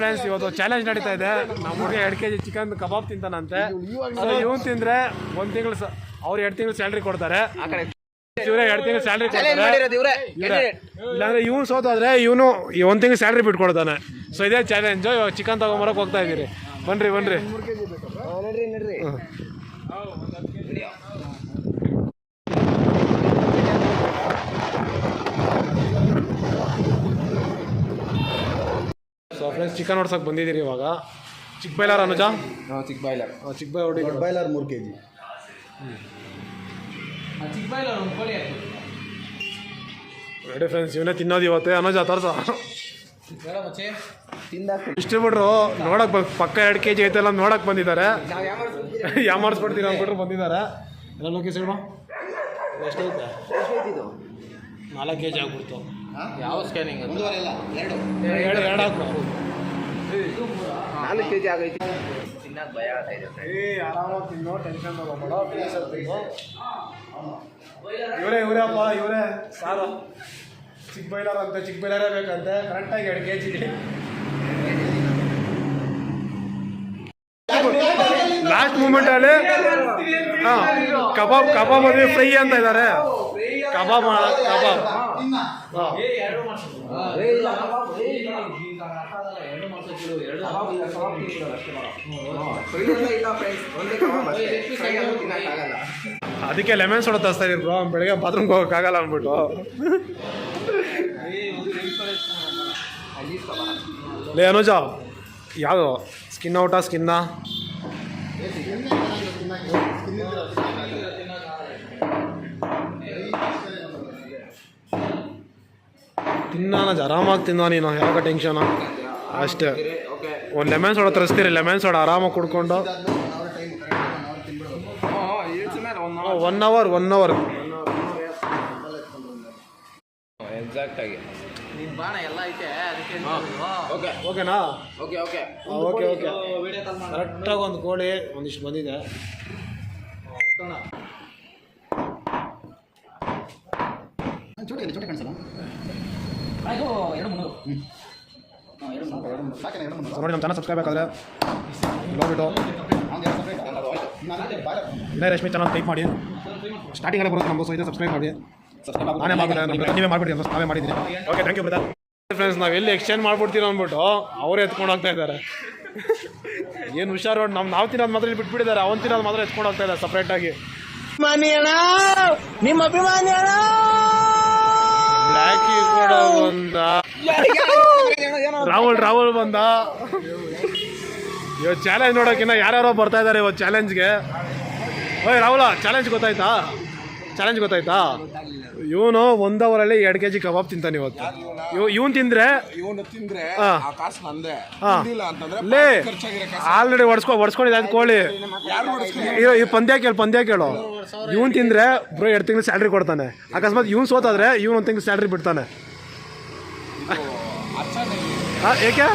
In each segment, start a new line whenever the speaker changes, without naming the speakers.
Friends ಇವತ್ತು challenge ನಡೀತಾ ಇದೆ. ನಮ್ಮ ಹುಡುಗ ಎರಡು ಕೆ ಜಿ ಚಿಕನ್ ಕಬಾಬ್ ತಿಂತಾನಂತೆ. ಸೊ ತಿಂದರೆ ಒಂದು ತಿಂಗಳು ಅವ್ರು ಎರಡು ತಿಂಗಳು ಸ್ಯಾಲ್ರಿ ಕೊಡ್ತಾರೆ. ಇವ್ರೆ ಎರಡು ತಿಂಗಳು ಸ್ಯಾಲ್ರಿ ಕೊಡ್ತಾರೆ. ಇಲ್ಲಾಂದ್ರೆ ಇವನು ಸೋತಾದ್ರೆ ಇವನು ಒಂದು ತಿಂಗಳು ಸ್ಯಾಲ್ರಿ ಬಿಟ್ಕೊಡ್ತಾನೆ. ಸೊ ಇದೇ ಚಾಲೆಂಜ್ ಇವಾಗ ಚಿಕನ್ ತಗೊಂಬರಕ್ಕೆ ಹೋಗ್ತಾ ಇದ್ದೀರಿ. ಬನ್ರಿ ಬನ್ರಿ. ಸೊ ಫ್ರೆಂಡ್ಸ್ ಚಿಕನ್ ಹೊಡ್ಸಕ್ಕೆ ಬಂದಿದ್ದೀರಿ ಇವಾಗ. ಚಿಕ್ಕ ಬೈಲಾರ ಅನುಜ
ಚಿಕ್ಕ ಬಾಯ್ಲರ್
ಚಿಕ್ಕ ಬೈ ಹೊಡಿ
ಬಾಯ್ಲರ್ ಮೂರು ಕೆ ಜಿ
ನೋಡಿ ಫ್ರೆಂಡ್ಸ್ ಇವನೇ ತಿನ್ನೋದು ಇವತ್ತೇ. ಅನುಜ ತರ್ಸ.
ತಿಂದಾಕ
ಡಿಸ್ಟ್ರಿಬ್ಯೂಟ್ರು ನೋಡಕ್ ಬ- ಪಕ್ಕ ಎರಡು ಕೆ ಜಿ ಐತೆಲ್ಲ ನೋಡಕ್ ಬಂದಿದ್ದಾರೆ. ಯಾಮಾರಿಸ್ಬಿಡ್ತೀರ ಅಂದ್ಬಿಟ್ರು ಬಂದಿದ್ದಾರೆ. ಎಲ್ಲ ಲೋಕೇಶ್ ಹೇಳುವ ಎಷ್ಟೈತೆ ನಾಲ್ಕು ಕೆ ಜಿ ಆಗ್ಬಿಡ್ತು.
ಯಾವ ಸ್ಕ್ಯಾನಿಂಗ್
ಒಂದೂವರೆ ಇಲ್ಲ ಎರಡು.
ಎರಡು ಎರಡು ಹಾಕು.
ನಾಲ್ಕು ಕೆ ಜಿ ಆಗೈತಿ.
ತಿನ್ನಕ್ ಭಯ ಆಗ್ತಾ ಇದೆ
ಏ ಆರಾಮಾಗಿ ತಿನ್ನೋ ಟೆನ್ಷನ್ ತಗೋಬೇಡ ಇವರೇ ಇವರೇ ಅಪ್ಪ ಇವರೇ ಸಾರು. ಚಿಕ್ಕ ಬೈಲಾರ ಅಂತ ಚಿಕ್ಕ ಬೈಲಾರೇ ಬೇಕಂತೆ. ಕರೆಕ್ಟಾಗಿ ಎರಡು ಕೆ ಜಿ ಲಾಸ್ಟ್ ಮೂಮೆಂಟ್ ಅಲ್ಲಿ ಹಾ ಕಬಾಬ್ ಕಬಾಬ್ ಅಲ್ಲಿ ಫ್ರೈ ಅಂತ ಇದ್ದಾರೆ ಕಬಾಬ್ ಮಾಡ- ಕಬಾಬ್. ಅದಕ್ಕೆ ಲೆಮನ್ ಸೋಡ ತರಿಸ್ತಾ ಇದೀರಿ ಬ್ರೋ ಬೆಳಗ್ಗೆ ಬಾತ್ರೂಮ್ಗೆ ಹೋಗೋಕ್ಕಾಗಲ್ಲ ಅಂದ್ಬಿಟ್ಟು. ಲೇ ಅನುಜ ಯಾವುದು? ಸ್ಕಿನ್ ಔಟಾ ಸ್ಕಿನ್ನ ತಿನ್ನಾನ ಆರಾಮಾಗಿ ತಿನ್ನೋ ನೀನು ಯಾವಾಗ ಟೆನ್ಷನ್ ಅಷ್ಟೇ. ಒಂದು ಲೆಮನ್ ಸೋಡ ತರಿಸ್ತೀರಿ ಲೆಮನ್ ಸೋಡ ಆರಾಮಾಗಿ ಕುಡ್ಕೊಂಡು. One hour one hour
exact ಆಗಿ
ನಿನ್ ಬಾಣ ಎಲ್ಲ ಐತೆ ಅದಕ್ಕೆ
ಓಕೆ
ಓಕೆನಾ
ಓಕೆ ಓಕೆ
ಓಕೆ ಓಕೆ ಕರೆಕ್ಟಾಗಿ ಒಂದು ಕೋಳಿ ಒಂದಿಷ್ಟು ಬಂದಿದೆ.
ಚೋಟಿ ಚೋಟಿ ಕಾಣಿಸಲ್ಲ? ಸಾಕೇನ ಎರಡು
ಸೊ ನೋಡಿ ನಮ್ಮ ಚಾನಲ್ ಸಬ್ಸ್ಕ್ರೈಬ್ ಬೇಕಾದ್ರೆ ನೋಡ್ಬಿಟ್ಟು. ವಿನಯ್ ರಶ್ಮಿ ಚಾನಲ್ ಟೈಪ್ ಮಾಡಿ. ಸ್ಟಾರ್ಟಿಂಗ್ ಬರುತ್ತೆ ನಮ್ಮದು ಸೊ ಇದೆ ಸಬ್ಸ್ಕ್ರೈಬ್ ಮಾಡಿ. ನಾನೇ ಮಾಡ್ಬಿಟ್ಟೆ ನಮ್ಮ ನೀವೇ ಮಾಡಿಬಿಡಿ ಅಂತ ನಾವೇ ಮಾಡಿದ್ದೀನಿ okay thank you brother friends ನಾವು ಎಲ್ಲಿ ಎಕ್ಸ್ಚೇಂಜ್ ಮಾಡ್ಬಿಡ್ತೀರೋ ಅಂದ್ಬಿಟ್ಟು ಅವರೇ ಎತ್ಕೊಂಡು ಹೋಗ್ತಾ ಇದ್ದಾರೆ. ಏನು ಹುಷಾರು ನಮ್ಮ ನಾವು ತಿನ್ನೋದು ಮಾತ್ರ ಇಲ್ಲಿ ಬಿಟ್ಬಿಟ್ಟಿದ್ದಾರೆ. ಅವನು ತಿನ್ನೋದು ಮಾತ್ರ ಎತ್ಕೊಂಡು ಹೋಗ್ತಾ ಇದ್ದಾರೆ ಸಪ್ರೇಟಾಗಿ
ನಿಮ್ಮ ಅಭಿಮಾನಿ
ಬ್ಲ್ಯಾಕಿ ಕೂಡ ಬಂದ ರಾಹುಲ್ ರಾಹುಲ್ ಬಂದ. ಇವತ್ತು ಚಾಲೆಂಜ್ ನೋಡೋಕಿನ್ನ ಯಾರ್ಯಾರೋ ಬರ್ತಾ ಇದ್ದಾರೆ ಇವತ್ತು ಚಾಲೆಂಜ್ಗೆ ಓಯ್, ರಾಹುಲ ಚಾಲೆಂಜ್ ಗೊತ್ತಾಯ್ತಾ? ಚಾಲೆಂಜ್ ಗೊತ್ತಾಯ್ತಾ? ಇವನು ಒಂದು ಅವರಲ್ಲಿ ಎರಡು ಕೆ ಜಿ ಕಬಾಬ್ ತಿಂತಾನೆ ಇವತ್ತು. ಇವನ್ ಇವನು ತಿಂದ್ರೆ
ಇವನು ತಿಂದ್ರೆ. ಆ ಕಾಸು ನಂದೆ. ತಿಂದಿಲ್ಲ ಅಂತಂದ್ರೆ
ಲೇ
ಖರ್ಚಾಗಿರೋ ಕಾಸು
ಆಲ್ರೆಡಿ ಕೋಳಿ.
ಯಾರು ಹೊಡ್ಸ್ಕೊಂಡು
ಈ ಪಂದ್ಯ ಕೇಳು ಪಂದ್ಯ ಕೇಳು. ಇವನ್ ತಿಂದ್ರೆ ಬ್ರೋ ಎರಡು ತಿಂಗಳು ಸ್ಯಾಲ್ರಿ ಕೊಡ್ತಾನೆ. ಅಕಸ್ಮಾತ್ ಇವ್ನು ಸೋತಾದ್ರೆ ಇವನ್ ಒಂದು ತಿಂಗಳು ಸ್ಯಾಲ್ರಿ ಬಿಡ್ತಾನೆ. ಆ, ಏಕೆ?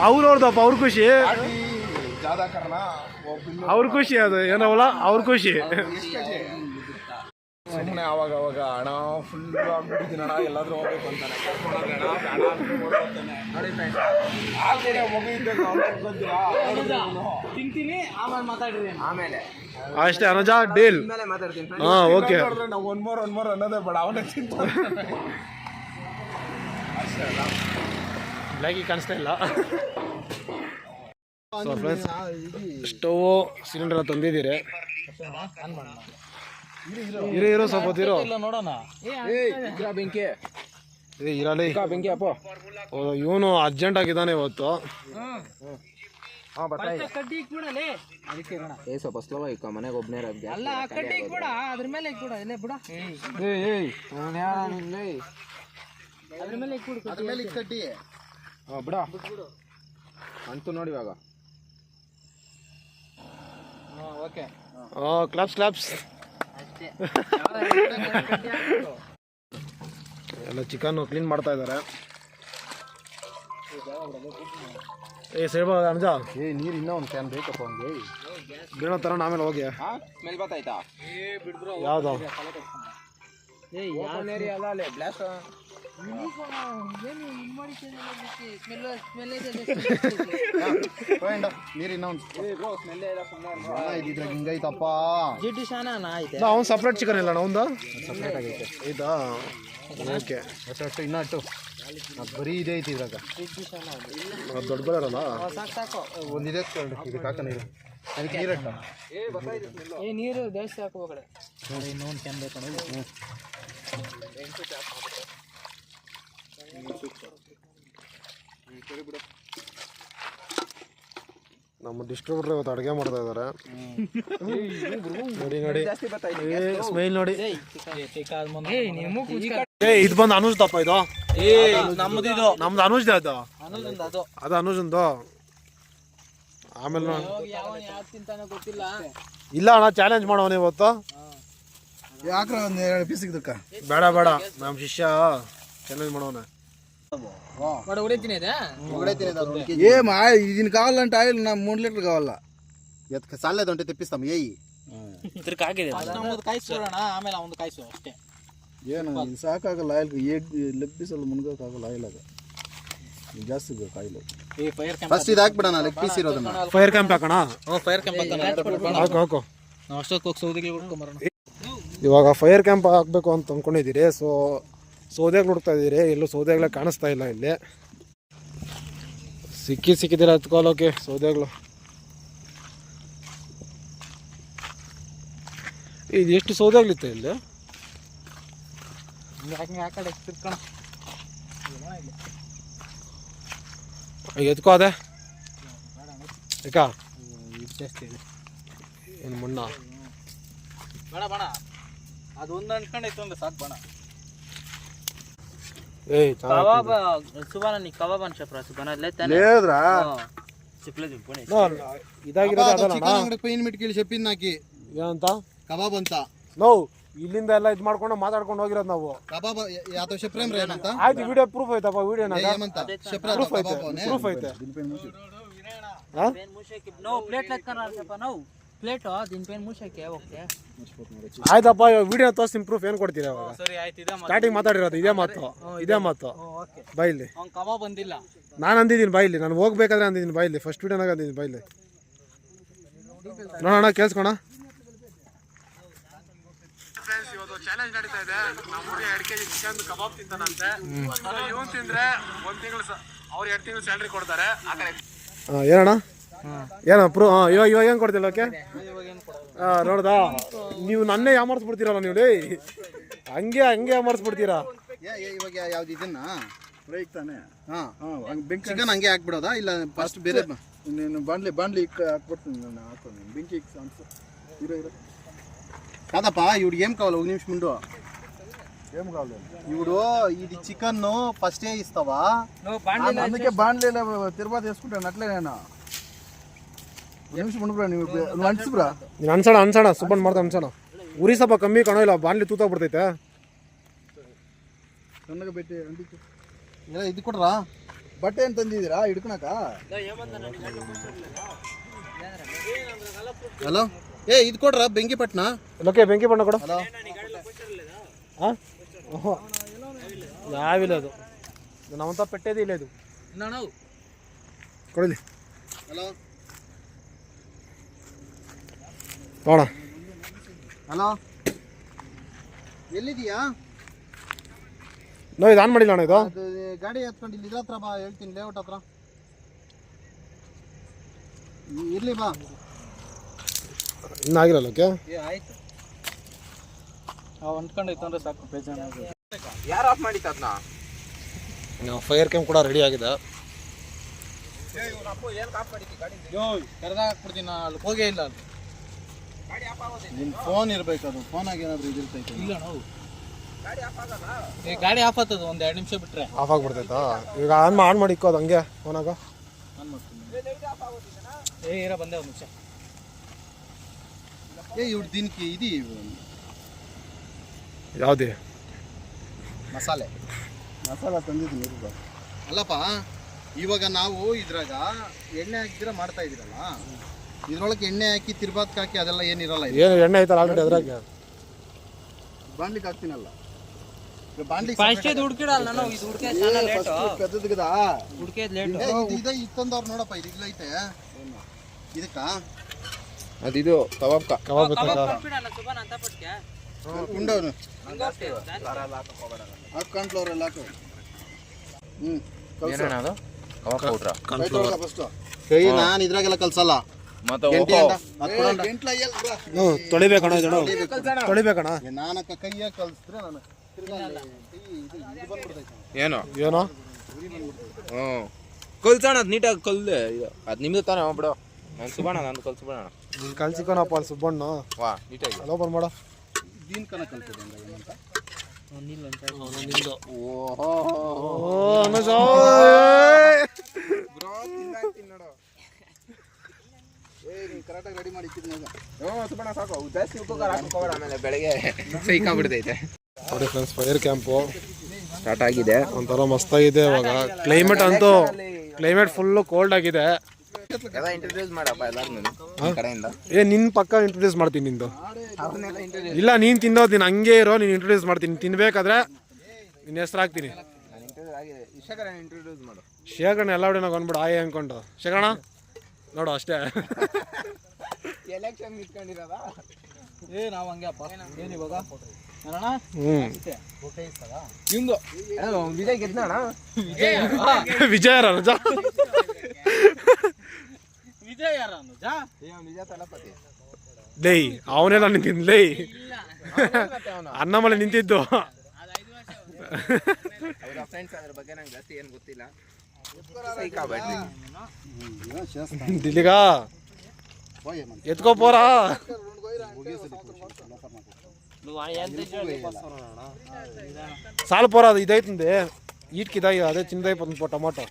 ಅವ್ರವ್ರದಪ್ಪ ಅವ್ರ ಖುಷಿ.
ಪಾರ್ಟಿ ಜಾದಾಕರಣ ಒಬ್ಬ
ಅವ್ರ ಖುಷಿ ಅದು ಏನವಲ್ಲ ಅವ್ರ ಖುಷಿ.
ಸುಮ್ಮನೆ ಅವಾಗ ಅವಾಗ ಹಣ ಫುಲ್ ಆಗ್ಬಿಟ್ಟಿದ್ದೀನಿ ಅಣ್ಣ ಎಲ್ಲಾದ್ರೂ ಹೋಗ್ಬೇಕು ಅಂತಾನೆ. ಆಲ್ರೆಡಿ ಮಗು ಇದ್ದಾಗ.
ತಿಂತೀನಿ ಆಮೇಲೆ ಮಾತಾಡಿದ್ದೀನಿ
ಆಮೇಲೆ
ಅಷ್ಟೇ ಅನುಜಾ ಡೀಲ್ ಹಾ ಓಕೆ
ನಾವು ಒನ್ ಮೋರ್ ಒನ್ ಮೋರ್ ಅನ್ನೋದೇ ಬೇಡ ಅವನೇ ತಿಂತ
ಬ್ಲ್ಯಾಕಿ ಕಾಣಿಸ್ತಾ ಇಲ್ಲ ಸೊ ಫ್ರೆಂಡ್ಸ್ ಸ್ಟವ್ ಸಿಲಿಂಡರ್ ತಂದಿದ್ದೀರಿ ಇರೋ ಇರೋ. ಸ್ವಲ್ಪ ಹೊತ್ತು ಇರೋ.
ನೋಡೋಣ.
ಬೆಂಕಿ.
ಏ ಇರಲಿ.
ಬೆಂಕಿ ಅಪ್ಪ.
ಇವನು ಅರ್ಜೆಂಟ್ ಆಗಿದ್ದಾನೆ ಇವತ್ತು.
ಹಾ ಬರ್ತಾ ಇದೆ.
ಕಡ್ಡಿ ಕೂಡಲೇ ಅದಕ್ಕೆ ಇರೋಣ.
ಏ ಸ್ವಲ್ಪ ಸ್ಲೋ ಇಕ್ಕ ಮನೆಗೆ ಒಬ್ಬನೇ
ಅಲ್ಲ ಕಡ್ಡಿ ಕೂಡ ಅದ್ರ ಮೇಲೆ ಕೂಡ ಇಲ್ಲೇ ಬಿಡ.
ಏಯ್ ಏಯ್
ಅದ್ರ ಮೇಲೆ ಕೂಡು
ಕಟ್ಟಿ ಹಾ ಬಿಡ. ಅಂತೂ ನೋಡಿ ಇವಾಗ.
ಓಕೆ
ಕ್ಲಾಪ್ಸ್ ಕ್ಲಾಪ್ಸ್ ಎಲ್ಲ ಚಿಕನ್ ಕ್ಲೀನ್ ಮಾಡ್ತಾ ಇದ್ದಾರೆ. ಏ ಸೇಬ ಅನುಜ.
ಏ ನೀರು ಇನ್ನೂ ಒಂದು ಕ್ಯಾನ್ ಬೇಕಪ್ಪ ಅವ್ನಿಗೆ.
ಬೀಳೋ ಥರ ಆಮೇಲೆ ಹೋಗಿ.
ಹಾ? ಸ್ಮೆಲ್ ಬರ್ತಾಯ್ತಾ
ಯಾವುದು?
ಏ ಏರಿಯಾ ಅಲ್ಲ ಅಲ್ಲೇ ಬ್ಲಾಸ್ಟ್
ಇದು ಇದೆ
ಹೋಯ್ಂಡ ನೀರು ಇನ್ನೊಂದು ಇದ್ರಾಗ ಹಿಂಗೈತಪ್ಪ
ಜಿಡ್ಡು ಶಾನ ಐತೆ
ಅವ್ನು ಸಪ್ರೇಟ್ ಚಿಕನ್ ಇಲ್ಲ ಒಂದು
ಸಪ್ರೇಟ್ ಆಗೈತೆ.
ಇದಾ ಓಕೆ.
ಅಷ್ಟು ಅಷ್ಟು ಇನ್ನೂ ಅಷ್ಟು ಅದು ಬರೀ ಇದೆ ಐತಿ ಇದ್ರಾಗ.
ಅದು ದೊಡ್ಡ ಬರೋಲ್ಲ
ಸಾಕು ಸಾಕು.
ಒಂದಿದೆ ಇದಕ್ಕೆ ಹಾಕ ನೀರು ಅದಕ್ಕೆ ನೀರು ಹಾಕ
ಏ ನೀರು ಜಾಸ್ತಿ ಹಾಕೋ ಕಡೆ ಇನ್ನೊಂದು ಕ್ಯಾನ್ ಬೇಕು
ನಮ್ಮ ಡಿಸ್ಟ್ರಿಬ್ಯೂಟರ್ ಇವತ್ತು ಅಡುಗೆ ಮಾಡ್ತಾ ಇದ್ದಾರೆ ನೋಡಿ ನೋಡಿ. ಸ್ಮೈಲ್ ನೋಡಿ.
ಏ
ಏ ಇದು ಬಂದು ಅನುಜ್ದಪ್ಪ ಇದು?
ನಮ್ಮದು ಇದು
ನಮ್ದು ಅನುಜ್ ಅದು.
ಅದು.
ಅದು ಅನುಜಂದು ಆಮೇಲೆ ನೋಡಿ.
ಗೊತ್ತಿಲ್ಲ.
ಇಲ್ಲ ಅಣ್ಣ ಚಾಲೆಂಜ್ ಮಾಡೋಣ ಇವತ್ತು.
ಯಾಕ್ರ ಒಂದು ಎರಡು ಪೀಸ್
ಬೇಡ ಬೇಡ. ನಮ್ಮ ಶಿಷ್ಯ ಚಾಲೆಂಜ್ ಮಾಡೋಣ.
వాడు
ఉడెత్తినేదా ఆయిల్ నా మూడు లీటర్ కావాలా
ಆಗಿದೆ ಆಮೇಲೆ ಒಂದು ಅಷ್ಟೇ.
ಏನು ಸಾಕಾಗಲ್ಲ ಆಯಿಲ್ ಆಯಿಲ್ ಅದು. ಜಾಸ್ತಿ ಬೇಕು ಫಸ್ಟ್ ಇದು ಹಾಕ್ಬಿಡೋಣ ಲೆಗ್ ಪೀಸ್ ಇರೋದನ್ನ.
ಫೈರ್ ಕ್ಯಾಂಪ್ ಹಾಕೋಣ?
ಫೈರ್ ಕ್ಯಾಂಪ್
ಇವಾಗ ಫೈರ್ ಕ್ಯಾಂಪ್ ಹಾಕ್ಬೇಕು ಅಂತ ಅಂದ್ಕೊಂಡಿದ್ದೀರಿ ಸೊ ಸೌದೆಗಳು ಹುಡ್ತಾ ಇದ್ದೀರಿ ಎಲ್ಲೂ ಸೌದೆಗಳೇ ಕಾಣಿಸ್ತಾ ಇಲ್ಲ ಇಲ್ಲಿ. ಸಿಕ್ಕಿ ಸಿಕ್ಕಿದ್ದೀರ ಹತ್ಕೊಳ್ಳೋಕೆ ಸೌದೆಗಳು. ಇದು ಎಷ್ಟು ಸೌದೆಗಳಿತ್ತು ಇಲ್ಲಿ? ಎತ್ಕೋ ಅದೇ.
ಜಾಸ್ತಿ
ಏನು ಮುನ್ನ?
ಬೇಡ ಬಣ ಅದು ಒಂದು ಅನ್ಕೊಂಡೈತೆ ಒಂದು ಸಾಕು
ಏಯ್
కబాబ్ సుబాన నీ కబాబ్ అని చెప్పరా సుబాన లేతే
లేదురా
చెప్పలేదు పోనీ
ಇದಾಗಿರೋದು ಅದಲ್ಲ
ಚಿಕನ್ ಅಂಗಡಿ ಪೈನ್ ಮಿಟ್ ಕೇಳಿ ಚೆಪ್ಪಿನ ಹಾಕಿ
ಏನಂತ
ಕಬಾಬ್ ಅಂತ
ನೋ ಇಲ್ಲಿಂದ ಎಲ್ಲ ಇದು ಮಾಡ್ಕೊಂಡು ಮಾತಾಡ್ಕೊಂಡು ಹೋಗಿರೋದು ನಾವು
ಕಬಾಬ್ ಯಾತವ ಶೆಪ್ರೇಮ್ ರೇ ಏನಂತ
ಆಯ್ತು ವಿಡಿಯೋ ಪ್ರೂಫ್ ಐತಪ್ಪ ವಿಡಿಯೋನಾಗ
ఏమంత చెప్పరా
ಪ್ರೂಫ್ ಐತೆ ಪ್ರೂಫ್ ಐತೆ ಹಾ?
పేన్ మూసేకి నో ప్లేట్ లెక్కన్నారు చెప్ప నో
ಪ್ಲೇಟು ದಿನ ಓಕೆ ಹೋಗ್ತೆ
ಆಯ್ತಪ್ಪ ಇವಾಗ ವಿಡಿಯೋ ತೋರಿಸಿ ಇಂಪ್ರೂವ್ ಏನು ಕೊಡ್ತೀರಾ ಇವಾಗ?
ಸರಿ ಆಯ್ತು ಇದೇ ಮಾತು.
ಸ್ಟಾರ್ಟಿಂಗ್ ಮಾತಾಡಿರೋದು ಇದೇ ಮಾತು. ಇದೇ ಮಾತು.
ಓಕೆ.
ಬೈಲಿ.
ಅವ್ನು ಕಬಾಬ್ ಬಂದಿಲ್ಲ.
ನಾನು ಅಂದಿದ್ದೀನಿ ಬೈಲಿ. ನಾನು ಹೋಗ್ಬೇಕಾದ್ರೆ ಅಂದಿದ್ದೀನಿ ಬೈಲಿ. ಫಸ್ಟ್ ವಿಡಿಯೋನಾಗ ಅಂದಿದ್ದೀನಿ ಬೈಲಿ. ನೋಡೋಣ ಕೇಳಿಸ್ಕೋಣ? ಫ್ರೆಂಡ್ಸ್ ಇವತ್ತು ಚಾಲೆಂಜ್ ನಡೀತಾ ಇದೆ. ನಮ್ಮ ಹುಡುಗ ಎರಡು ಕೆ ಜಿ ಚಿಕನ್ ಕಬಾಬ್ ತಿಂತಾನಂತೆ. ಇವನು ತಿಂದರೆ ಒಂದು ತಿಂಗಳು ಅವ್ರು ಎರಡು ತಿಂಗಳು ಸ್ಯಾಲ್ರಿ ಕೊಡ್ತಾರೆ. ಆ ಕಡೆ ಏನಣ್ಣ ಏನ ಪ್ರೂ ಹಾಂ ಇವಾಗ ಇವಾಗ ಏನು ಕೊಡ್ತಿಲ್ಲ ಓಕೆ ಹಾಂ ನೋಡ್ದಾ ನೀವು ನನ್ನೇ ಯಾಮಾರಿಸ್ಬಿಡ್ತೀರಲ್ಲ ನೀವು ಲೇ ಹಂಗೆ ಹಂಗೆ ಯಾಮಾರಿಸ್ಬಿಡ್ತೀರಾ
ಇವಾಗ ಯಾವ್ದು ಇದನ್ನ ತಾನೆ ಹಾ ಚಿಕನ್ ಹಂಗೆ ಹಾಕ್ಬಿಡೋದಾ ಇಲ್ಲ ಫಸ್ಟ್ ಬೇರೆ
నేను బండ్లి బండ్లి ఇక్కడ ಹಾಕ್ಬಿಡ್ತೀನಿ ನಾನು ಹಾಕೊಂಡು ಬೆಂಕಿ ಇಕ್ಕು ಇರೋ ಇರೋ
కాదప్పా ఇవిడు ఏం కావాలి ఒక నిమిషం ఉండు
ఏం కావాలి
ఇవిడు ఇది చికెన్ ఫస్టే ఇస్తావా
నువ్వు బాండి
అందుకే బాండ్లీలో తిరుపతి వేసుకుంటాను అట్లే నేను
ನೀನು ಅನ್ಸೋಣ ಅನ್ಸೋಣ ಸುಬ್ಬಣ್ಣ ಮಾಡ್ದೆ ಅನ್ಸೋಣ. ಉರಿ ಸ್ವಲ್ಪ ಕಮ್ಮಿ ಕಾಣೋ ಇಲ್ಲ ಬಾಣಲಿ ತೂತಾಗ್ಬಿಡ್ತೈತೆ
ಇದು ಕೊಡ್ರ?
ಬಟ್ಟೆ ಏನು ತಂದಿದ್ದೀರಾ? ಹಿಡ್ಕೊಳಕ
ಹಲೋ ಏ ಇದು ಕೊಡ್ರ ಬೆಂಕಿಪಟ್ಟಣ
ಲೋಕೆ ಬೆಂಕಿಪಟ್ಟಣ ಕೊಡು.
ಹಲೋ
ಹಾಂ ಓಹೋ. ಯಾವಿಲ್ಲ ಅದು. ನಮ್ಮಂತ ಪೆಟ್ಟೆದು ಇಲ್ಲ ಇದು. ಕೊಡಲಿ.
ಹಲೋ
ನೋಡ
ಹಲೋ? ಎಲ್ಲಿದೀಯಾ
ನೋ ಇದು ಆನ್ ಮಾಡಿಲ್ಲ ಅಣ್ಣ ಇದು.
ಅದು ಗಾಡಿ ಹತ್ಕೊಂಡು ಇಲ್ಲಿ ಇದ್ರ ಹತ್ರ ಬಾ ಹೇಳ್ತೀನಿ ಲೇಔಟ್ ಹತ್ರ. ಇ- ಇರ್ಲಿ ಬಾ.
ಇನ್ನೂ ಆಗಿರಲ್ಲ ಓಕೆ
ಏ ಆಯ್ತು. ಅಂಟ್ಕೊಂಡೈತೆ ಅಂದ್ರೆ ಸಾಕು ಬೇಜಾನ
ಯಾರು ಆಫ್ ಮಾಡಿತ್ತು ಅದನ್ನ
ಫೈರ್ ಕ್ಯಾಂಪ್ ಕೂಡ ರೆಡಿ ಆಗಿದೆ.
ಕರೆದಾಗ ಹಾಕ್ಬಿಡ್ತೀನಿ ಅಲ್ಲಿ ಹೋಗೇ ಇಲ್ಲ ಅಲ್ಲಿ.
ನಿನ್ನ ಫೋನ್ ಇರಬೇಕು ಅದು. ಫೋನಾಗಿ ಏನಾದರೂ ಇದಿರ್ತೈತೆ.
ಇಲ್ಲ ನಾವು. ಏ ಗಾಡಿ ಆಫ್ ಆಗ್ತದ ಒಂದು ಎರಡು ನಿಮಿಷ ಬಿಟ್ರೆ.
ಆಫ್ ಆಗ್ಬಿಡ್ತೈತಾ? ಈಗ ಆನ್ ಆನ್ ಮಾಡಿ ಇಕ್ಕೋ ಅದು ಹಂಗೆ ಫೋನಾಗ
ಆನ್ ಮಾಡ್ತೀನಿ. ಏ ಇರ ಬಂದೆ ಒಂದ್ ನಿಮಿಷ.
ಏ ಇವ್ರು ದಿನಕ್ಕೆ ಇದು
ಯಾವುದೇ?
ಮಸಾಲೆ.
ಮಸಾಲೆ ತಂದಿದ್ದೀನಿ
ಅಲ್ಲಪ್ಪ ಇವಾಗ ನಾವು ಇದ್ರಾಗ ಎಣ್ಣೆ ಹಾಕಿದ್ರೆ ಮಾಡ್ತಾ ಇದ್ದೀರಲ್ಲ ಇದ್ರೊಳಗೆ ಎಣ್ಣೆ ಹಾಕಿ ತಿರ್ಬಾತ್ ಹಾಕಿ ಅದೆಲ್ಲ ಏನಿರಲ್ಲ ಇದು.
ಏನು ಎಣ್ಣೆ ಐತಲ್ಲ ಆಲ್ರೆಡಿ ಅದ್ರಾಗ?
ಹಾಕ್ತೀನಲ್ಲ.
ನೋಡಪ್ಪ ಇದು ಇಲ್ಲೈತೆ
ಅದಿದು
ಇದ್ರಾಗೆಲ್ಲ ಕಲ್ಸಲ್ಲ.
ಬ್ರಾ?
ತೊಳಿಬೇಕಣ ಇದನ್ನು ತೊಳಿಬೇಕಣ
ನಾನಕ್ಕ ಕೈಯ ಕಲ್ಸಿದ್ರೆ ನಾನು
ಏನು?
ಏನೋ?
ಹ್ಞೂ. ಕಲ್ಸೋಣ ಅದು ನೀಟಾಗಿ ಕಲ್ದೆ. ಅದು ನಿಮ್ದು ತಾನೇ ಬಿಡು ನಾನು ಸುಬಾಣ ನಾನು ಕಲ್ಸ್ಬಿಡೋಣ.
ನೀನು ಕಳ್ಸಿಕೊನಪ್ಪ ಅಲ್ಲಿ ಸುಬ್ಬಣ್ಣ.
ವಾ ನೀಟಾಗಿ.
ಅಲೋ ಬಂದ್ ಮಾಡೋ.
ದೀನ್ ಕನ
ನಿಂದು
ಓಹೋ.
ಓ ಅನುಜ ಫೈರ್ ಕ್ಯಾಂಪು
ಸ್ಟಾರ್ಟ್ ಆಗಿದೆ.
ಒಂಥರ ಮಸ್ತಾಗಿದೆ ಇವಾಗ. ಕ್ಲೈಮೇಟ್ ಅಂತೂ ಕ್ಲೈಮೇಟ್ ಫುಲ್ಲು ಕೋಲ್ಡ್ ಆಗಿದೆ. ಏ, ನಿನ್ ಪಕ್ಕ ಇಂಟ್ರೊಡ್ಯೂಸ್ ಮಾಡ್ತೀನಿ ನಿಂದು. ಇಲ್ಲ, ನೀನ್ ತಿಂದೋದ್ ಹಂಗೆ ಇರೋ, ನೀನ್ ಇಂಟ್ರೊಡ್ಯೂಸ್ ಮಾಡ್ತೀನಿ. ತಿನ್ಬೇಕಾದ್ರೆ ನಿನ್ನ ಹೆಸರು ಹಾಕ್ತೀನಿ ಶೇಖರಣ ಎಲ್ಲ ಹೊಡೆ ಬಂದ್ಬಿಡು. ಆಯ್ ಅನ್ಕೊಂಡು. ಶೇಖರಣ ನೋಡು ಅಷ್ಟೇ.
ಎಲೆಕ್ಷನ್ ನಿಂತ್ಕೊಂಡಿರೋದ
ಏ ನಾವು ಹಂಗೆ ಅಪ್ಪ. ಏನು ಇವಾಗ? ಅಣ್ಣ
ವಿಜಯ್
ರಜಾ
ಅವನೇ ನಾನು ಜಾ
ವಿಜಯ ತಲಪತಿ.
ಲೇ ಅವನೆಲ್ಲ ನಿಂತಿದ್ ಲೇ ಅಣ್ಣಮಲೆ ನಿಂತಿದ್ದು.
ಅವ್ರ ಫ್ರೆಂಡ್ಸ್ ಅದ್ರ ಬಗ್ಗೆ ನಂಗೆ ಜಾಸ್ತಿ ಏನು ಗೊತ್ತಿಲ್ಲ. ಸೈಕಾ ಬ್ಯಾಟ್ರಿ
ದಿಲ್ಲಿಗ
పోయే మన
ఎత్తుకో పోరా చాలు పోరా అది ఇదైతుంది వీటికి ఇదా అదే చిన్నదైపోతుంది పో టమాటో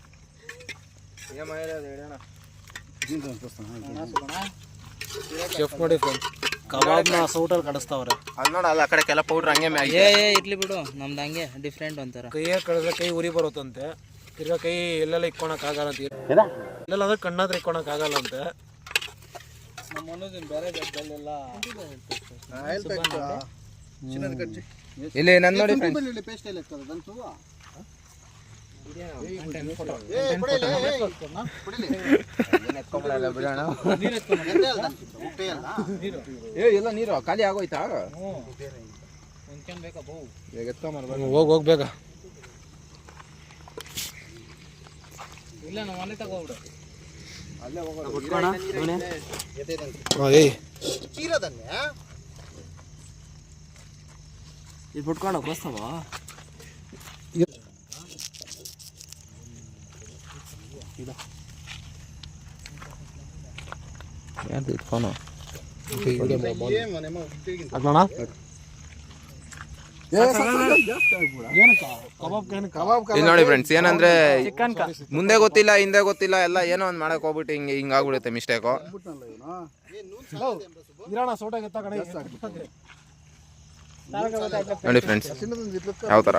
ಚೆಫ್ ನೋಡಿ ಫ್ರೆಂಡ್ಸ್ ಕಬಾಬ್ನ ಸೌಟಲ್ಲಿ ಕಡಿಸ್ತಾವ್ರೆ
ಅಲ್ಲಿ ನೋಡ ಅಲ್ಲಿ ಆ ಕಡೆ ಕೆಲ ಪೌಡ್ರ್ ಹಂಗೆ ಮ್ಯಾಗಿ
ಏ ಏ ಇರ್ಲಿ ಬಿಡು ನಮ್ದು ಹಂಗೆ ಡಿಫ್ರೆಂಟ್ ಒಂಥರ
ಕೈಯೇ ಕಡಿದ್ರೆ ಕೈ ಉರಿ ಬರುತ್ತಂತೆ ತಿರ್ಗಾ ಕೈ ಎಲ್ಲೆಲ್ಲ ಇಕ್ಕೊಳಕ್ ಆಗಲ್ಲ ಅಂತ ಎಲ್ಲೆಲ್ಲ ಅಂದ್ರೆ ಕಣ್ಣಾದ್ರೆ ಇಕ್ಕೊಳಕ್ ಆಗಲ್ಲ ಅಂತ.
ನಮ್ಮ ಮನೋಜನ್ ಬೇರೆ
ಇಲ್ಲಿ ನನ್ ನೋಡಿ
ಪೇಸ್ಟ್ ಎಲ್ಲ ಇರ್ತದೆ
ಎಲ್ಲ ನೀರು ಖಾಲಿ ಆಗೋಯ್ತಾ?
ಹೋಗಿ ಹೋಗ್ಬೇಕ
ಇಲ್ಲ ನಾವು ಮನೆ. ತಗೋಬಿಡು
ಹಾಂ ಏಯ್
ಚೀರದನ್ನೇ
ಇದು. ಬಿಟ್ಕೊಂಡು ಬಸ್ತವ
ಏನ್ ಮನೆ ಉಪ್ಪಿಗೆ
ಅಣ್ಣ ಏನಕ್ಕ ಕಬಾಬ್ ಕಬಾಬ್
ಇಲ್ಲಿ ನೋಡಿ ಫ್ರೆಂಡ್ಸ್ ಏನಂದ್ರೆ ಮುಂದೆ ಗೊತ್ತಿಲ್ಲ ಹಿಂದೆ ಗೊತ್ತಿಲ್ಲ ಎಲ್ಲ ಏನೋ ಒಂದು ಮಾಡಕ್ ಹೋಗ್ಬಿಟ್ಟು ಹಿಂಗೆ ಹಿಂಗಾಗ್ಬಿಡುತ್ತೆ ಮಿಸ್ಟೇಕು ನೋಡಿ ಫ್ರೆಂಡ್ಸ್ ಯಾವ ಥರ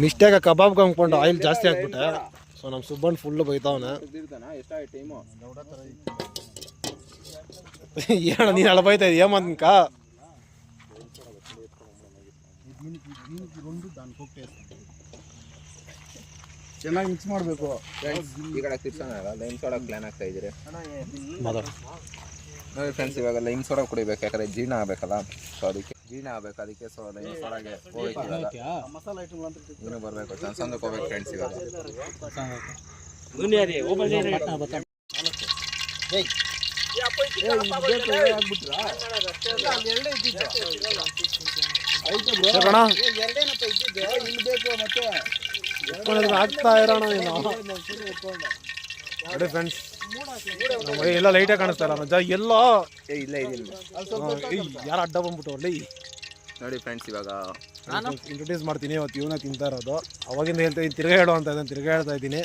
ಮಿಸ್ಟೇಕ್ ಕಬಾಬ್ ಕಂಕೊಂಡು ಆಯಿಲ್ ಜಾಸ್ತಿ ಹಾಕ್ಬಿಟ್ಟೆ ಸೊ ನಮ್ಮ ಸುಬ್ಬನ್ ಫುಲ್ ಬೈತಾವನೆ. ಏನ ನೀನು ಅಳ ಬೈತಾ ಇದೀಯ ಮನ್ಕ
ಚೆನ್ನಾಗಿ ಮಿಕ್ಸ್ ಮಾಡಬೇಕು.
ಈ ಕಡೆ ತಿರ್ಸೋಣ ಲೈಮ್ ಸೋಡಾ ಪ್ಲಾನ್ ಆಗ್ತಾ ಇದ್ದೀರಿ. ನೋಡಿ ಫ್ರೆಂಡ್ಸ್ ಇವಾಗ ಲೈಮ್ ಸೋಡಾ ಕುಡಿಬೇಕು ಯಾಕಂದ್ರೆ ಜೀರ್ಣ ಆಗಬೇಕಲ್ಲ. ಸೊ ಅದಕ್ಕೆ ಜೀರ್ಣ ಆಗಬೇಕು ಅದಕ್ಕೆ ಸೊ ಲೈಮ್ ಸೋಡಾಗೆ ಹೋಗ್ಬೇಕು ಇವಾಗ.
ಮಸಾಲ ಐಟಮ್ ಅಂತ
ನೀನು ಬರಬೇಕು ಚಂದಕ್ಕೆ ಹೋಗ್ಬೇಕು ಫ್ರೆಂಡ್ಸ್ ಇವಾಗ.
ಕಣ
ಎರಡೇನಪ್ಪ ಇದ್ದಿದ್ದು?
ಇಲ್ಲಿ ಬೇಕು ಮತ್ತೆ.
ಆಗ್ತಾ ಇರೋಣ ನೀನು. ನೋಡಿ ಫ್ರೆಂಡ್ಸ್ ಎಲ್ಲ ಲೈಟಾಗಿ ಕಾಣಿಸ್ತಾ ಇಲ್ಲ ಮಜಾ ಎಲ್ಲ
ಇಲ್ಲ ಇದಿಲ್ಲ
ಯಾರು ಅಡ್ಡ ಬಂದ್ಬಿಟ್ಟು ಅಲ್ಲಿ?
ನೋಡಿ ಫ್ರೆಂಡ್ಸ್ ಇವಾಗ
ಇಂಟ್ರೊಡ್ಯೂಸ್ ಮಾಡ್ತೀನಿ ಇವತ್ತು ಇವನ ತಿಂತಾ ಇರೋದು. ಅವಾಗಿಂದ ಹೇಳ್ತಾ ಇದ್ದೀನಿ ತಿರ್ಗಾ ಹೇಳು ಅಂತ ಇದ್ದಾನೆ ತಿರ್ಗಾ ಹೇಳ್ತಾ ಇದ್ದೀನಿ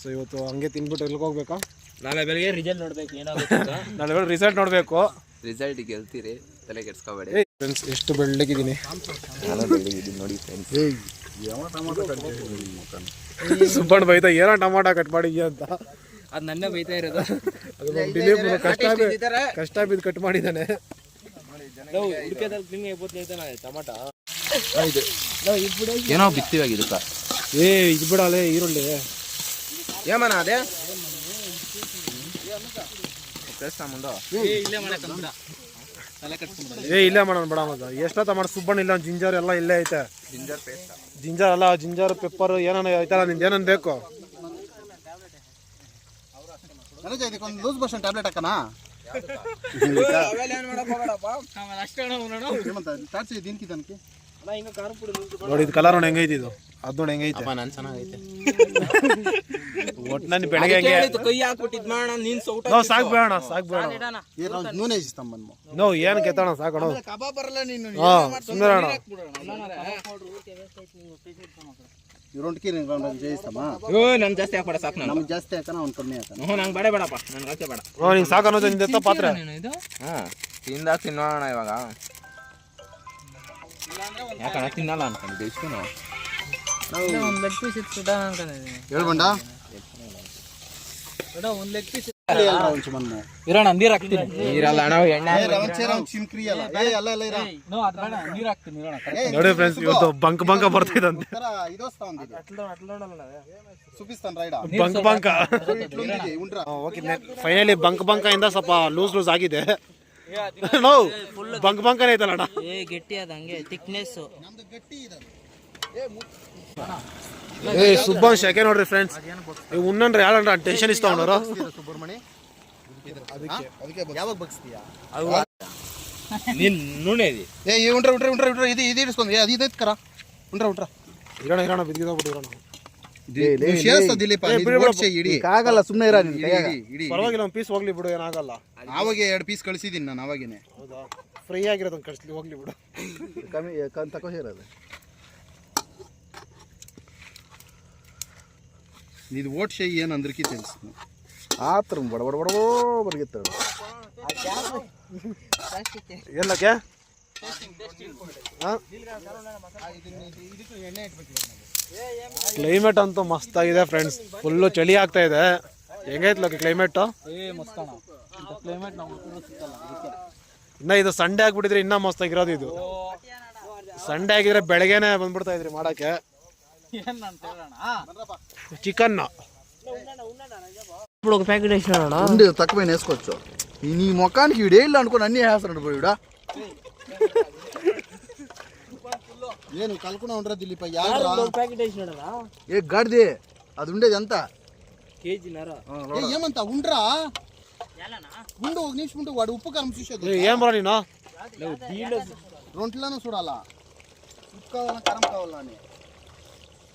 ಸೊ ಇವತ್ತು ಹಂಗೆ ತಿನ್ಬಿಟ್ಟು ಎಲ್ಲಿಗೆ ಹೋಗ್ಬೇಕಾ?
ನಾಳೆ ಬೆಳಿಗ್ಗೆ ರಿಸಲ್ಟ್ ನೋಡ್ಬೇಕು ಏನಾಗುತ್ತೆ
ನಾಳೆ ರಿಸಲ್ಟ್ ನೋಡಬೇಕು.
ರಿಸಲ್ಟ್ ಗೆಲ್ತೀರಿ ತಲೆ ಕೆಡ್ಸ್ಕೋಬೇಡಿ.
ಫ್ರೆಂಡ್ಸ್ ಎಷ್ಟು ಬೆಳ್ಳಗಿದ್ದೀನಿ.
ನಾನು ಬೆಳಿಗ್ಗೆ ನೋಡಿ ಫ್ರೆಂಡ್ಸ್
ಸುಬ್ಬಣ್ಣ ಬೈತ ಏನೋ ಟಮಾಟ ಕಟ್ ಮಾಡಿದ್ಯಾ ಅಂತ.
ಅದು ನನ್ನ ಬೈತಾ ಇರೋದು.
ದಿಲೀಪ್ ಕಷ್ಟ ಕಷ್ಟ ಬಿದ್ದು ಕಟ್
ಮಾಡಿದಾನೆ
ಏನೋ ಬಿತ್ತಿವಾಗ ಇದಕ್ಕ
ಏ ಇದು ಬಿಡಲೆ ಈರುಳ್ಳಿ.
ಏಮನ ಅದೇ? ಮುಂದೆ
ಏ ಇಲ್ಲೇ ಮಾಡೋಣ ಬೇಡ ಮಗ. ಎಷ್ಟೊತ್ತ ಮಾಡಿ ಸುಬ್ಬಣ್ಣ ಇಲ್ಲ ಜಿಂಜರ್ ಎಲ್ಲ ಇಲ್ಲೇ ಐತೆ.
ಜಿಂಜರ್ ಪೇಸ್ಟ್
ಜಿಂಜರ್ ಅಲ್ಲ ಜಿಂಜರ್ ಪೆಪ್ಪರ್ ಏನಾನ ಐತಲ್ಲ ನಿಂದು ಏನನ್ ಬೇಕು?
ನನಗೆ ಇದಕ್ಕೊಂದು ಲೂಸ್ ಟ್ಯಾಬ್ಲೆಟ್ ಹಾಕಣ.
ನೋಡಿ
ಇದು ಕಲರ್ ನೋಡಿ ಹೆಂಗೈತಿ ಇದು. ಅದು ನೋಡಿ ಹೆಂಗೈತೆ
ನನ್ ಚೆನ್ನಾಗೈತೆ.
ನನ್ನ ಬೆಳಗ್ಗೆ ಹೆಂಗೆ
ಕೈ ಹಾಕ್ಬಿಟ್ಟಿದ್ ಮಾಡೋಣ ನೀನ್ ಸೌಟ
ನಾವು ಸಾಕ್ ಬೇಡ ಸಾಕ್ ಬೇಡ.
ಏನು ನೂನೆ
ನಾವು ಏನು ಕೆತ್ತಣ ಸಾಕೋಣ
ಕಬಾಬ್ ಬರಲ್ಲ ನೀನು.
ಹಾ ಸುಂದರ ಅಣ್ಣ
ಇರೊಂಟಿಗೆ ಜಯಿಸ್ತಮ್ಮ.
ಓ ನನ್ ಜಾಸ್ತಿ ಹಾಕ್ಬೇಡ ಸಾಕು ನಾನು.
ನಮ್ಗೆ ಜಾಸ್ತಿ ಹಾಕಣ ಅವ್ನು ಕಮ್ಮಿ ಹಾಕಣ.
ಹ್ಞೂ ನಂಗೆ ಬೇಡ ಬೇಡಪ್ಪ. ನನ್ಗೆ ಹಾಕೇ ಬೇಡ.
ಹ್ಞೂ ನಿಂಗೆ ನಿಂದ ಪಾತ್ರೆ.
ತಿನ್ನೋಣ ಇವಾಗ. ಯಾಕಣ್ಣ ತಿನ್ನಲ್ಲ ಅನ್ಕೊಂಡು ಇಷ್ಟು
ಒಂದು ಲೆಗ್ ಪೀಸ್ ಇತ್ತು ಸುಡ ಅನ್ಕೊಂಡಿದ್ದೀನಿ
ಹೇಳ್ಬಂಡ.
ಒಂದು ಲೆಗ್ ಪೀಸ್
ಮನ್ಮು
ಇರೋಣ ನೀರು ಹಾಕ್ತೀನಿ.
ನೀರಲ್ಲ ಅಣ್ಣ ಎಣ್ಣೆ
ನೀರು ಹಾಕ್ತೀನಿ ಇರೋಣ
ನೋಡಿ ಫ್ರೆಂಡ್ಸ್ ಇವತ್ತು ಬಂಕ್ ಬಂಕ ಬರ್ತೈದಂತೆ.
Bunk finally bunk.
ಬಂಕ ಇಂದ ಸ್ವಲ್ಪ ಲೂಸ್ ಲೂಸ್ ಆಗಿದೆ. ನೋ ಬಂಕ್ ಬಂಕನೇ ಐತಲ್ಲ ಅಣ್ಣ.
ಗಟ್ಟಿ ಅದ ಹಂಗೆ ಥಿಕ್ನೆಸ್
ನಮ್ದು ಗಟ್ಟಿ ಇದೆ.
ಏ ಸುಬ್ಬನ್ ಶೆಕೆ ನೋಡ್ರಿ ಫ್ರೆಂಡ್ಸ್ ಉನ್ನನ್ರಿ ಯಾಳನ್ರ ಟೆನ್ಷನ್
ಸುಬ್ರಹ್ಮಣಿ ಅದಕ್ಕೆ ಅದಕ್ಕೆ ಯಾವಾಗ ಬಗ್ಸ್ತೀಯಾ?
ನೀನ್ ನುಣೆ ಇದೆ.
ಏ ಈ ಉಂಡ್ರ ಉಂಡ್ರ ಉಂಡ್ರ ಉಂಡ್ರ ಇದು ಇದು ಇಡಿಸ್ಕೊಂಡು ಅದು ಇದೈತ್ ಕರ ಉಂಡ್ರ ಉಂಡ್ರ.
ಇರೋಣ
ಆಗಲ್ಲ ಸುಮ್ಮನೆ ಇರ
ಪರವಾಗಿಲ್ಲ ಒಂದು ಪೀಸ್ ಹೋಗ್ಲಿ ಬಿಡು ಏನಾಗಲ್ಲ
ಆವಾಗ ಎರಡು ಪೀಸ್ ಕಳಿಸಿದ್ದೀನಿ ನಾನು ಅವಾಗೇನೆ
ಹೌದಾ? ಫ್ರೈ ಆಗಿರೋದನ್ನ ಕಳಿಸ್ಲಿ ಹೋಗ್ಲಿ ಬಿಡು.
ಕಮ್ಮಿ ಕಮ್ಮಿ ತಕೋ
ಓಟ್ ಶೈ ಏನು ಅಂದ್ರಕಿ ತಿಳಿಸ್ತು
ಆತ್ರ ಬಡ ಬಡ ಬಡ ಎಣ್ಣೆ
ಏನಕ್ಕೆ? ಕ್ಲೈಮೇಟ್ ಅಂತೂ ಮಸ್ತ್ ಆಗಿದೆ ಫ್ರೆಂಡ್ಸ್ ಫುಲ್ಲು ಚಳಿ ಆಗ್ತಾ ಇದೆ. ಹೆಂಗೈತ್ಲಕ್ಕೆ ಕ್ಲೈಮೇಟ್
ಇಂಥ ಕ್ಲೈಮೇಟ್ ನಾವು ಸಿಕ್ಕಲ್ಲ ಅದಕ್ಕೆ.
ಇನ್ನ ಇದು ಸಂಡೆ ಆಗ್ಬಿಟ್ಟಿದ್ರೆ ಇನ್ನ ಮಸ್ತ್ ಆಗಿರೋದು ಇದು. ಸಂಡೆ ಆಗಿದ್ರೆ ಬೆಳಗ್ಗೆನೆ ಬಂದ್ಬಿಡ್ತಾ ಇದ್ರಿ ಮಾಡಕ್ಕೆ.
చికెన్. ఇప్పుడు
ఒక
ప్యాకెట్ వేసినాడు?
తక్కువ వేసుకోవచ్చు. నీ ముఖానికి వీడేళ్ళు అనుకుని అన్ని వేస్తాడు
పోయిడా నేను కలుపుకున్నా ఉండరా దిలీప్
ప్యాకెట్ వేసినాడా?
ఏ గడిది అది ఉండేది ఎంత?
ఏమంతా
ఏమంత ఉండరా. ఉండు ఒక నిమిషం ఉండు వాడు ఉప్పు కరం చూసేది.
ఏం రా
నేను చూడాలా? ఉప్పు కావాలా కరం కావాలా అని.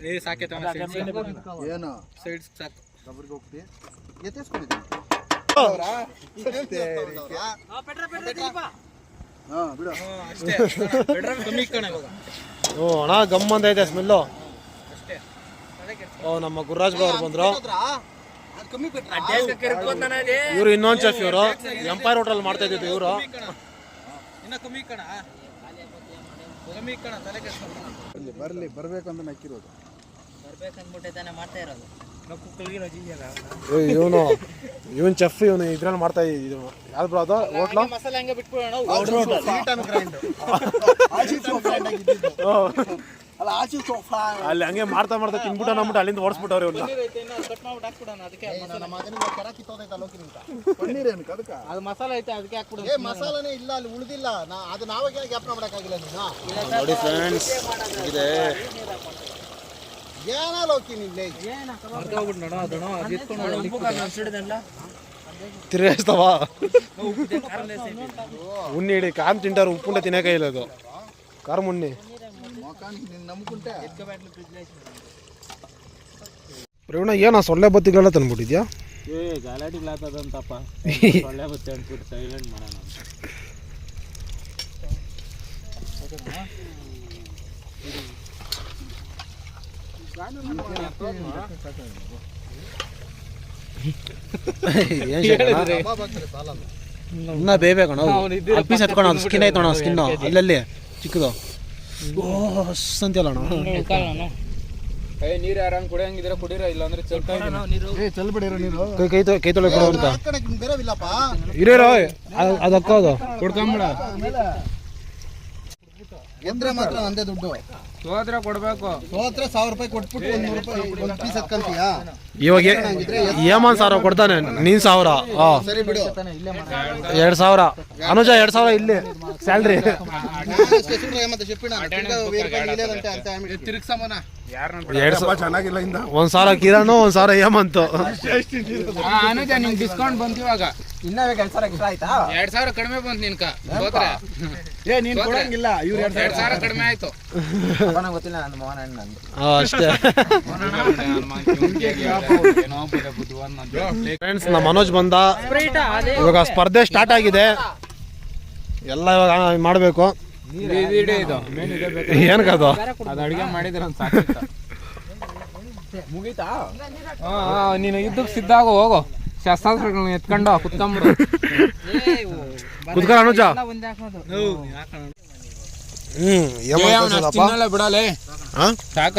ನೀರು ಸಾಕೈತೆ
ಏನು?
ಸೈಡ್ ಸಾಕು.
ಅಣ್ಣ ಗಮ್ ಐತೆ ಸ್ಮೆಲ್ಲು. ಓ ನಮ್ಮ ಗುರುರಾಜ್ ಗೌರ್ ಬಂದ್ರು. ಇವ್ರು ಇನ್ನೊಂದ್ ಚೆಫ್ ಇವರು. ಎಂಪೈರ್ ಹೋಟೆಲ್ ಮಾಡ್ತಾ ಇದ್ದಿದ್ದು ಇವರು.
ಬರ್ಲಿ ಬರ್ಬೇಕು ಅಂತ ನಕ್ಕಿರೋದು
ಬೇಕಂದ್ಬಿಟ್ಟೆ ಮಾಡ್ತಾ ಇರೋದು.
ಇವನು ಇವನ್ ಚೆಫ್ ಇವನು ಇದ್ರಲ್ಲಿ ಮಾಡ್ತಾ ಇದು ಯಾವ್ದು ಬ್ರೋ ಅದು? ಹೋಟ್ಲು?
ಮಸಾಲೆ ಹಂಗೆ ಬಿಟ್ಬಿಡೋಣ
ಅಲ್ಲಿ
ಹಂಗೆ ಮಾಡ್ತಾ ಮಾಡ್ತಾ ತಿನ್ಬಿಟ್ಟು ನಮ್ಬಿಟ್ಟು ಅಲ್ಲಿಂದ ಓಡಿಸ್ಬಿಟ್ಟವ್ರೆ
ಇವ್ನ. ಕಟ್ ಮಾಡ್ಬಿಟ್ಟು ಹಾಕ್ಬಿಡೋಣ ಅದಕ್ಕೆ ಅದು ಮಸಾಲೆ ಐತೆ ಅದಕ್ಕೆ ಹಾಕ್ಬಿಡೋಣ.
ಏ ಇಲ್ಲ ಅಲ್ಲಿ ಉಳಿದಿಲ್ಲ. ನಾ ಅದು ನಾವಾಗ ಗ್ಯಾಪ್ ಮಾಡಕ್ಕಾಗಿಲ್ಲ ನೀನು.
ನೋಡಿ ಫ್ರೆಂಡ್ಸ್ ಇದೆ
ನಿನ್ನೆ.
ತಿರುಗಿಸ್ತಾವ ಉಣ್ಣಿ ಇಡಿ ಕಾಮ್ ತಿಂಟಾರು ಉಪ್ಪುಂಡೆ ತಿನ್ನಕ ಇಲ್ಲ ಅದು. ಖಾರ ಮುಣ್ಣಿ ಪ್ರವೀಣ ಏನ ಸೊಳ್ಳೆ ಬತ್ತಿಗಳೆಲ್ಲ ತಂದ್ಬಿಟ್ಟಿದ್ಯಾ?
ಏ ಗಲಾಟಿಗ್ಲಾತದಂತಪ್ಪ ಸೊಳ್ಳೆ ಬತ್ತಿ ಅಂದ್ಬಿಟ್ಟು ಸೈಲೆಂಟ್ ಮಾಡೋಣ
ಇನ್ನ ಪೀಸ್ ಸ್ಕಿನ್ ಐತಣ್ಣ ಸ್ಕಿನ್ ಅಲ್ಲಲ್ಲಿ ಚಿಕ್ಕದು.
ಏ ನೀರು ಯಾರಂಗ್ ಕುಡಿಯಂಗಿದ್ರೆ ಕುಡೀರ ಇಲ್ಲಾಂದ್ರೆ ಚೆಲ್ತಾ
ಏ ಚಲ್ಬಿಡಿರೋ ನೀರು.
ಕೈ ಕೈ ತೊಳೆ ಕೈ ತೊಳೆ ಕೊಡು ಅಂತ.
ಬೇರೆವಿಲ್ಲಪ್ಪ
ಇರೋ ಅದಕ್ಕೋದು
ಕೊಡ್ಕೊಂಬಿಡ.
ಗೆದ್ರೆ ಮಾತ್ರ ಒಂದೇ ದುಡ್ಡು.
ಸೋತ್ರ ಕೊಡ್ಬೇಕು.
ಸೋತ್ರೆ ಸಾವಿರ ರೂಪಾಯಿ ಕೊಟ್ಬಿಟ್ಟು ಒಂದ್ ನೂರು ರೂಪಾಯಿ ಒಂದು ಪೀಸ್ ಎತ್ಕೊಂತೀಯಾ?
ಇವಾಗ ಏಮನ್ ಸಾವಿರ ಕೊಡ್ತಾನೆ ನೀನ್ ಸಾವಿರ. ಹಾ
ಸರಿ ಬಿಡು.
ಎರಡ್ ಸಾವಿರ. ಅನುಜ ಎರಡ್ ಸಾವಿರ ಇಲ್ಲಿ ಸ್ಯಾಲ್ರಿ. ಒಂದ್ ಸಾವಿರ ಕಿರಣು ಒಂದ್ ಸಾವಿರ ಏಮಂತು
ಅನುಜ ನಿಂಗೆ ಡಿಸ್ಕೌಂಟ್ ಬಂತು ಇವಾಗ. ಎರಡ್ ಸಾವಿರ ಕಡಿಮೆ ಬಂತು ನಿನ್ಕ
ಏ ನೀನ್ ಕೊಡಂಗಿಲ್ಲ ಇವ್ರು ಎರಡು
ಎರಡ್ ಸಾವಿರ ಕಡಿಮೆ ಆಯ್ತು.
ಅಷ್ಟೇ. ಫ್ರೆಂಡ್ಸ್ ನಮ್ಮ ಮನೋಜ್ ಬಂದ. ಇವಾಗ ಸ್ಪರ್ಧೆ ಸ್ಟಾರ್ಟ್ ಆಗಿದೆ. ಎಲ್ಲ ಇವಾಗ ಮಾಡಬೇಕು.
ಇದು
ಏನಕ್ಕದು
ಅದು ಅಡಿಗೆ ಮಾಡಿದ್ರೆ ಮುಗೀತಾ? ನೀನು ಇದ್ದಕ್ಕೆ ಸಿದ್ಧ ಹೋಗು. ಶಸ್ತ್ರಾಸ್ತ್ರಗಳನ್ನ ಎತ್ಕೊಂಡು ಕುತ್ಕೊಂಡ್ಬಿಡು.
ಕುತ್ಕೊಳ್ಳ ಅನುಜ. ಹ್ಮ್
ತಿನ್ನಲ್ಲ ಬಿಡಲೆ.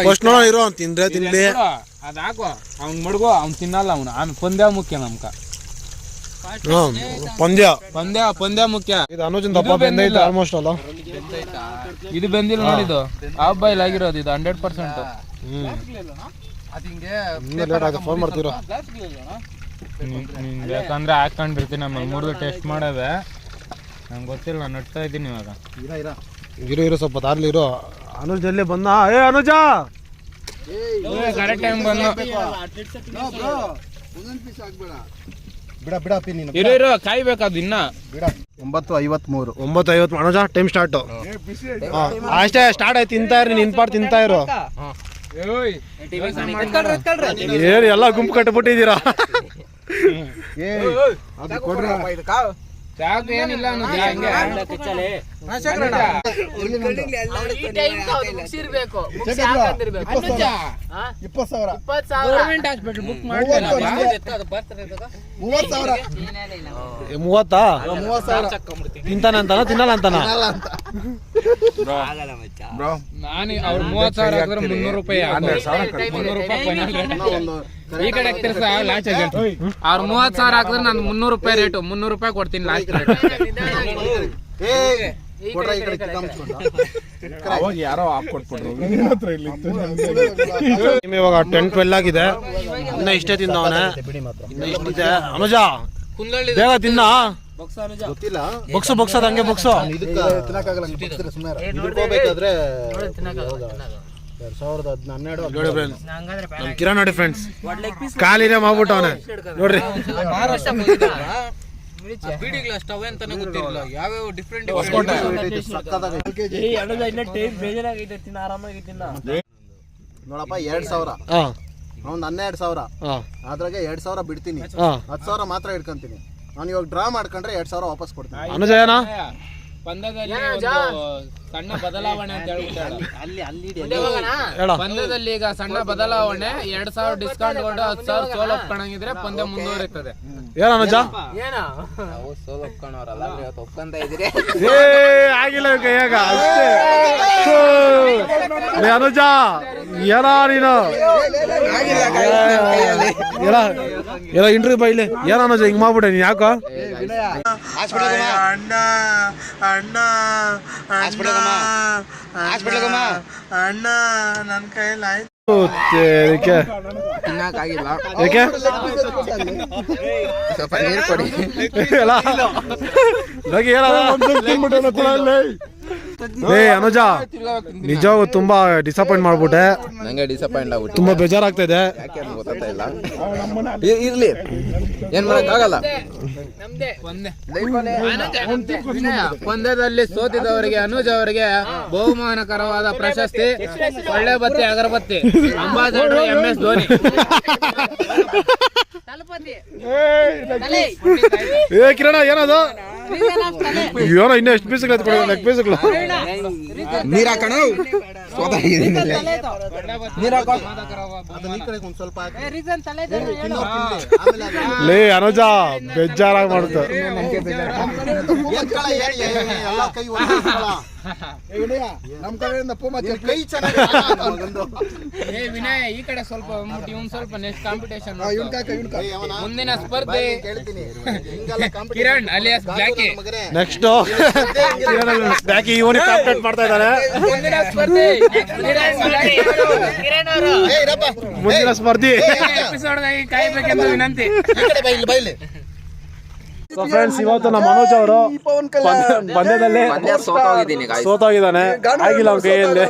ಫಸ್ಟ್ ಇರೋ ಅವ್ನ್ ತಿಂದ್ರೆ ತಿನ್ಲಿ.
ಅದ್ ಹಾಕು. ಅವ್ನ್ ಮಡ್ಗು ಅವ್ನ್ ತಿನ್ನಲ್ಲ ಅವ್ನು. ಆಮೇಲೆ ಪಂದ್ಯ ಮುಖ್ಯ ನಮ್ಕ.
ಪಂದ್ಯ.
ಪಂದ್ಯ ಪಂದ್ಯ ಮುಖ್ಯ.
ಇದು ಅನುಜನ್ ದಪ್ಪ ಬೆಂದೈತೆ ಆಲ್ಮೋಸ್ಟ್ ಅಲ್ಲ?
ಇದು ಬೆಂದಿಲ್ಲ ನೋಡಿದು. ಹಾಫ್ ಬಾಯ್ಲ್ ಆಗಿರೋದು ಇದು hundred percent
hmm. Late phone ಮಾಡ್ತೀರೋ?
ಯಾಕಂದ್ರೆ ಹಾಕೊಂಡಿರ್ತೀನಿ ನಮ್ಮ ಮೂರು ಟೆಸ್ಟ್ ಮಾಡವೆ ನಂಗೆ ಗೊತ್ತಿಲ್ಲ ನಾನು ನಡ್ತಾ ಇದ್ದೀನಿ ಇವಾಗ.
ಇರೋ ಇರೋ. ಸ್ವಲ್ಪ ತಾರ್ಲಿ ಇರೋ. ಅನುಜ್ ಎಲ್ಲಿ ಬಂದ? ಏ ಅನುಜ!
ಕರೆಕ್ಟ್ ಟೈಮ್ ಬಂದು.
ಒಂದೊಂದ್ ಪೀಸ್ ಆಗ್ಬೇಡ ಬಿಡ ಬಿಡ ಅಪ್ಪಿ ನೀನು.
ಇರೋ ಇರೋ ಕಾಯ್ಬೇಕು ಇನ್ನ.
ಬಿಡ. ಒಂಬತ್ತು ಐವತ್ಮೂರು.
ಒಂಬತ್ತು ಐವತ್ತು ಅನುಜ ಟೈಮ್ ಸ್ಟಾರ್ಟ್. ಅಷ್ಟೇ ಸ್ಟಾರ್ಟ್ ಆಯ್ತು ತಿಂತಾ ಇರಿ ನಿನ್ ಪಾಟ್ ತಿಂತಾ ಇರೋ. ಏನ್ ಎಲ್ಲ ಗುಂಪು ಕಟ್ಬಿಟ್ಟಿದ್ದೀರಾ
ಏ ಅದು ಕೊಡ್ರ.
ಸಾಕು ಏನಿಲ್ಲ ಅನ್ನೋದು ಹಂಗೆ.
ಸಾವಿರ. ಮೂವತ್ತು
ತಿಂತಾನೆ ಅಂತಾನ? ತಿನ್ನಲ್ಲ ಅಂತಾನ?
ನಾನು ಅವ್ರು ಹಾಕಿದ್ರೆ ಮುನ್ನೂರು ರೂಪಾಯಿ ಮುನ್ನೂರು ರೂಪಾಯಿ ಈ ಕಡೆ ಹಾಕ್ತಿರ ಸರ್ ಲಾಸ್ಟ್ ಅವ್ರು ಮೂವತ್ತು ಸಾವಿರ ಹಾಕಿದ್ರೆ ನಾನು ಮುನ್ನೂರು ರೂಪಾಯಿ ರೇಟು. ಮುನ್ನೂರು ರೂಪಾಯಿ ಕೊಡ್ತೀನಿ ಲಾಸ್ಟ್ ರೇಟ್.
ಏ ಕೊಡ್ರ ಈ ಕಡೆ ಕಿತ್ತಾಮ್ಸ್ಕೊಂಡು.
ಅವಾಗ ಯಾರೋ ಹಾಕೊಟ್ಬಿಟ್ರು
ಟೈಮ್ ಇವಾಗ ಟೆನ್ ಟ್ವೆಲ್ ಆಗಿದೆ. ಇನ್ನ ಇಷ್ಟೇ ತಿಂದವನ. ಇನ್ನ ಇಷ್ಟಿದೆ ಅನುಜ ಬೇಗ ತಿನ್ನ.
ಗೊತ್ತಿಲ್ಲ.
ಬೊಕ್ಸು ಹಂಗೆ ಬೊಕ್ಸು.
ತಿನ್ನಕ್ಕಾಗಲ್ಲ ಎರಡ್ ಸಾವಿರದ ಹನ್ನೆರಡು
ನೋಡಿ ಫ್ರೆಂಡ್ಸ್ ಕಿರಣ್ ನೋಡಿ ಫ್ರೆಂಡ್ಸ್ ಕಾಲಿನೇ ಮಾಡ್ಬಿಟ್ಟವನೆ ನೋಡ್ರಿ.
ಬೀಡಿ ಗ್ಲಾಸ್ ಸ್ಟವ್ ಅಂತಾನೆ ಯಾವ ಯಾವ್ಯಾವ ಡಿಫ್ರೆಂಟ್
ನೋಡಪ್ಪ ಎರಡ್ ಸಾವಿರ. ಹನ್ನೆರಡು ಸಾವಿರ.
ಹಾ.
ಅದ್ರಾಗೆ ಎರಡ್ ಸಾವಿರ ಬಿಡ್ತೀನಿ.
ಹತ್
ಹತ್ತು ಸಾವಿರ ಮಾತ್ರ ಇಟ್ಕೊಂತೀನಿ. ನಾನು ಇವಾಗ ಡ್ರಾ ಮಾಡ್ಕೊಂಡ್ರೆ ಎರಡ್ ಸಾವಿರ ವಾಪಸ್ ಕೊಡ್ತೀನಿ.
ಸಣ್ಣ ಬದಲಾವಣೆ ಅಂತ ಪಂದ್ಯದಲ್ಲಿ ಈಗ ಸಣ್ಣ ಬದಲಾವಣೆ ಎರಡ್ ಸಾವಿರ ಡಿಸ್ಕೌಂಟ್ ಕೊಟ್ಟು ಹತ್ತು ಸಾವಿರ ಸೋಲ್ ಒಪ್ಕೊಂಡಂಗಿದ್ರೆ ಪಂದ್ಯ ಮುಂದುವರಿತದೆ.
ಏನ? ಅನುಜ ಏ ಆಗಿಲ್ಲ ಇವ್ನ್ ಕೈಯಾಗ ಅಷ್ಟೇ. ಅನುಜ ಏನ ನೀನು? ಎಲ್ಲ ಇಂಟರ್ವ್ಯೂ ಬೈಲಿ ಏನ ಅನುಜ ಹಿಂಗ್ ಮಾಡ್ಬಿಡ ನೀನ್ ಯಾಕೋ?
ಅಣ್ಣ ಅಣ್ಣ ಅಣ್ಣ. ನನ್ನ ಕೈಯಲ್ಲಿ ಆಯ್ತು.
ಏಕೆ? ಏಕೆ?
ಸ್ವಲ್ಪ ನೀರು ಕೊಡಿ.
ಎಲ್ಲ ಲಗಿ ಏನದ? ಏ ಅನುಜ ನಿಜವಾಗೂ ತುಂಬಾ ಡಿಸಪಾಯಿಂಟ್ ಮಾಡ್ಬಿಟ್ಟೆ.
ನಂಗೆ ಡಿಸಪಾಯಿಂಟ್ ಆಗ್ಬಿಟ್ಟು
ತುಂಬಾ ಬೇಜಾರಾಗ್ತಾ ಇದೆ.
ಯಾಕೆ ಅಂತ ಗೊತ್ತಾಗ್ತಾ ಇಲ್ಲ. ಇ- ಇರ್ಲಿ. ಏನ್ ಮಾಡಕ್ಕಾಗಲ್ಲ ಪಂದ್ಯದಲ್ಲಿ ಸೋತಿದವರಿಗೆ ಅನುಜ್ ಅವರಿಗೆ ಬಹುಮಾನಕರವಾದ ಪ್ರಶಸ್ತಿ ಒಳ್ಳೆ ಬತ್ತಿ ಅಗರಬತ್ತಿ. Ambassador M S
Dhoni.
ಏ ಕಿರಣ ಏನದು? ಏನೋ ಇನ್ನೂ ಎಷ್ಟು ಪೀಸ್ಗಳು ಎತ್ಕೊಳ್ಳಿ ಲೆಗ್ ಪೀಸ್ಗಳು
ನೀರ್ ಹಾಕೋಣ
ಸ್ವತಃ ಹಾಕಿ.
ಲೇ ಅನುಜ ಬೇಜಾರಾಗಿ ಮಾಡುತ್ತೆ
ಏ-
ಕಡೆಯಿಂದ ಪೂಮ
ಕೈ ಚೆನ್ನಾಗಿ
ವಿನಯ್ ಈ ಕಡೆ ಸ್ವಲ್ಪ ಇವ್ನ್ ಸ್ವಲ್ಪ ನೆಕ್ಸ್ಟ್ ಕಾಂಪಿಟೇಷನ್? ಮುಂದಿನ ಸ್ಪರ್ಧೆ. Kiran alias
Backy.
Next Backy ಇವನು ಕಾಂಪಿಟೇಟ್ ಮಾಡ್ತಾ ಇದ್ದಾನೆ.
ಮುಂದಿನ ಸ್ಪರ್ಧೆ. ಕಿರಣ್ ಅವರು.
ಏ, ಇರಪ್ಪ.
ಮುಂದಿನ ಸ್ಪರ್ಧಿ.
ಎಪಿಸೋಡ್ ಕಾಯ್ಬೇಕೆಂದು ವಿನಂತಿ.
ಈ ಕಡೆ ಬಾ, ಇಲ್ಲಿ ಬಾ, ಇಲ್ಲಿ.
ಸೊ ಫ್ರೆಂಡ್ಸ್ ಇವತ್ತು ನಮ್ಮ ಮನೋಜ್ ಅವರು ಪಂದ್ಯದಲ್ಲಿ
ಪಂದ್ಯ ಸೋತೋಗಿದ್ದೀನಿ ಗಾಯ್ಸ್
ಸೋತೋಗಿದ್ದಾನೆ. ಆಗಿಲ್ಲ ಅವ್ನ ಕೈಯಲ್ಲಿ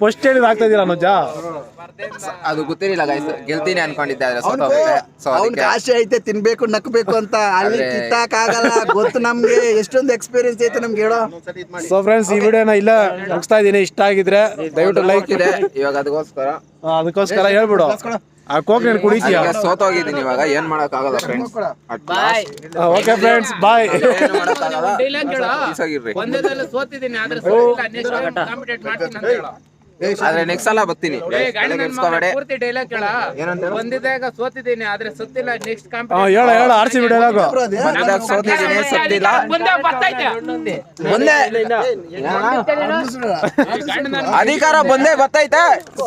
ಫಸ್ಟ್ ಹೇಳಿದ್ ಆಗ್ತಾ ಇದೀರ ಅನುಜ
ಅದು ಗೊತ್ತಿರಲಿಲ್ಲ ಗಾಯ್ಸ್ ಗೆಲ್ತೀನಿ ಅನ್ಕೊಂಡಿದ್ದೆ ಆದ್ರೆ ಸೋತೋಗ್ಬಿಟ್ಟೆ ಸೊ ಅದಕ್ಕೆ
ಆಸೆ ಐತೆ ತಿನ್ಬೇಕು ನಕ್ಬೇಕು ಅಂತ. ಅಲ್ಲಿ
ಆದ್ರೆ-
ಕಿತ್ತಾಕ್ ಆಗಲ್ಲ ಗೊತ್ತು ನಮ್ಗೆ. ಎಷ್ಟೊಂದು ಎಕ್ಸ್ಪೀರಿಯನ್ಸ್ ಐತೆ ನಮ್ಗೆ ಹೇಳೋ.
ಸೊ ಫ್ರೆಂಡ್ಸ್ ಈ ವಿಡಿಯೋನ ಇಲ್ಲ ಮುಗಿಸ್ತಾ ಇದೀನಿ ಇಷ್ಟ ಆಗಿದ್ರೆ ದಯವಿಟ್ಟು ಲೈಕ್
ಇದೆ ಇವಾಗ ಅದಕ್ಕೋಸ್ಕರ.
ಅದಕ್ಕೋಸ್ಕರ ಹೇಳ್ಬಿಡು. ಆ ಕೋಕ್ ನೀನು ಕುಡಿತೀಯ?
ಸೋತ ಸೋತೋಗಿದ್ದೀನಿ ಇವಾಗ. ಏನ್ ಮಾಡಕ್ ಆಗಲ್ಲ friends
bye okay
friends
bye ಸೋತಿದ್ದೀನಿ ಆದ್ರೆ ಕಾಂಪಿಟೇಟ್ ಮಾಡ್ತೀನಿ ಅಂತ ಹೇಳು.
ಆದ್ರೆ ನೆಕ್ಸ್ಟ್ ಸಲ ಬರ್ತೀನಿ.
ಪೂರ್ತಿ ಡೈಲಾಗ್
ಏನಂತ
ಸೋತಿದ್ದೀನಿ ಆದ್ರೆ ಸತ್ತಿಲ್ಲ ನೆಕ್ಸ್ಟ್
ಹೇಳ ಹೇಳ ಆರ್ಸಿ
ಸೋತಿದ್ದೀನಿ ಸತ್ತಿಲ್ಲ.
ಮುಂದೆ
ಅಧಿಕಾರ ಬಂದೇ ಬರ್ತೈತೆ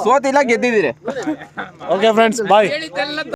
ಸೋತಿಲ್ಲ ಗೆದ್ದಿದ್ದೀರಿ.
ಓಕೆ ಫ್ರೆಂಡ್ಸ್ ಬಾಯ್